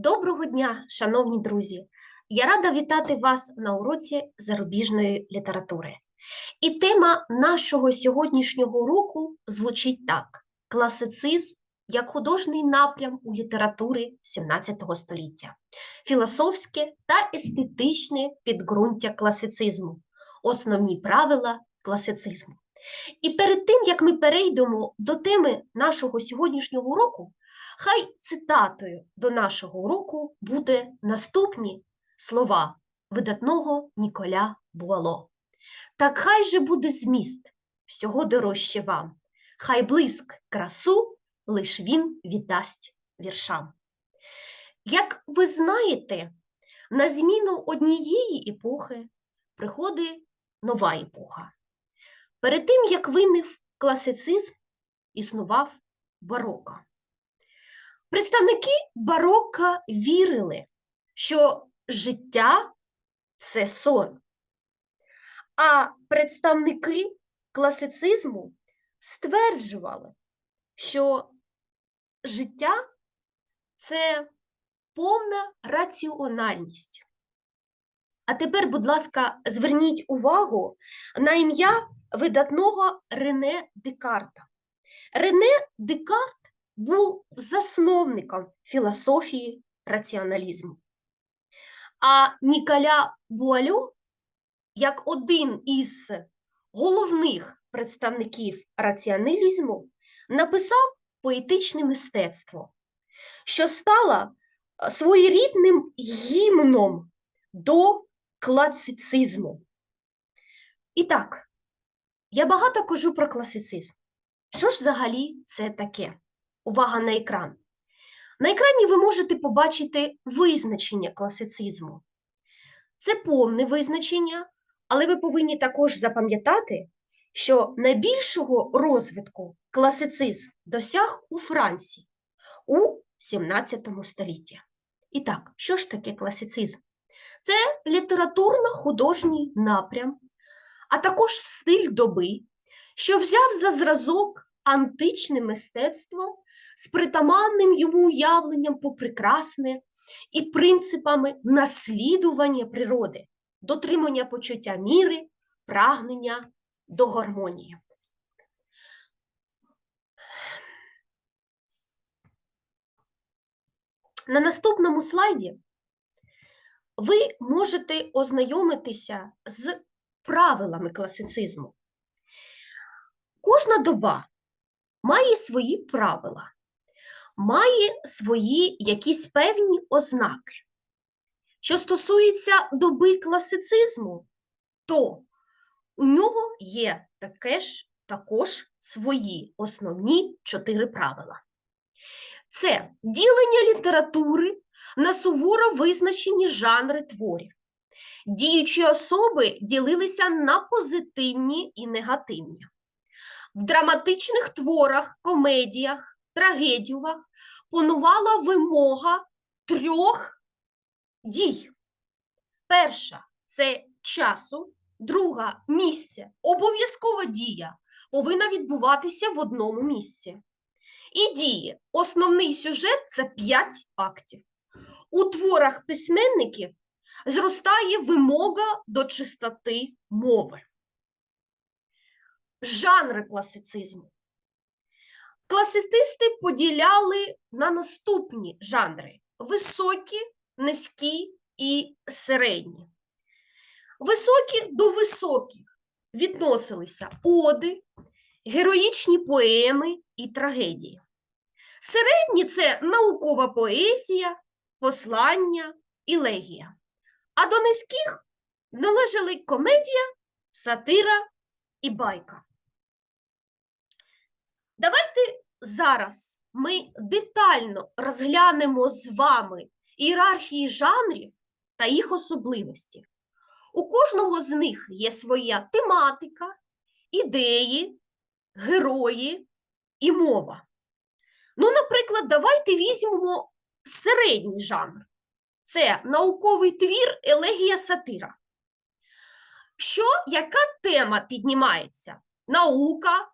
Доброго дня, шановні друзі! Я рада вітати вас на уроці зарубіжної літератури. І тема нашого сьогоднішнього уроку звучить так: класицизм як художній напрям у літератури XVII століття, філософське та естетичне підґрунтя класицизму, основні правила класицизму. І перед тим, як ми перейдемо до теми нашого сьогоднішнього уроку, Хай цитатою до нашого уроку буде наступні слова видатного Ніколя Буало. Так хай же буде зміст, всього дорожче вам, хай блиск красу, лиш він віддасть віршам. Як ви знаєте, на зміну однієї епохи приходить нова епоха. Перед тим, як виник класицизм, існував бароко. Представники барока вірили, що життя це сон, а представники класицизму стверджували, що життя це повна раціональність. А тепер, будь ласка, зверніть увагу на ім'я видатного Рене Декарта. Рене Декарт був засновником філософії раціоналізму. А Ніколя Буалю, як один із головних представників раціоналізму, написав поетичне мистецтво, що стало своєрідним гімном до класицизму. І так, я багато кажу про класицизм. Що ж взагалі це таке? Увага на екран. На екрані ви можете побачити визначення класицизму. Це повне визначення, але ви повинні також запам'ятати, що найбільшого розвитку класицизм досяг у Франції у 17 столітті. І так, що ж таке класицизм? Це літературно-художній напрям, а також стиль доби, що взяв за зразок античне мистецтво з притаманним йому уявленням по прекрасне і принципами наслідування природи, дотримання почуття міри, прагнення до гармонії. На наступному слайді ви можете ознайомитися з правилами класицизму. Кожна доба має свої правила, має свої якісь певні ознаки. Що стосується доби класицизму, то у нього є таке ж, також свої основні чотири правила. Це ділення літератури на суворо визначені жанри творів. Діючі особи ділилися на позитивні і негативні. В драматичних творах, комедіях, трагедіях панувала вимога трьох дій. Перша це часу, друга місце. Обов'язкова дія повинна відбуватися в одному місці. І дії. Основний сюжет це п'ять актів. У творах письменників зростає вимога до чистоти мови жанри класицизму. Класицисти поділяли на наступні жанри: високі, низькі і середні. Високі до високих відносилися оди, героїчні поеми і трагедії. Середні це наукова поезія, послання і легія. А до низьких належали комедія, сатира і байка. Давайте зараз ми детально розглянемо з вами ієрархії жанрів та їх особливості. У кожного з них є своя тематика, ідеї, герої і мова. Ну, наприклад, давайте візьмемо середній жанр. Це науковий твір, елегія сатира. Що, яка тема піднімається? Наука,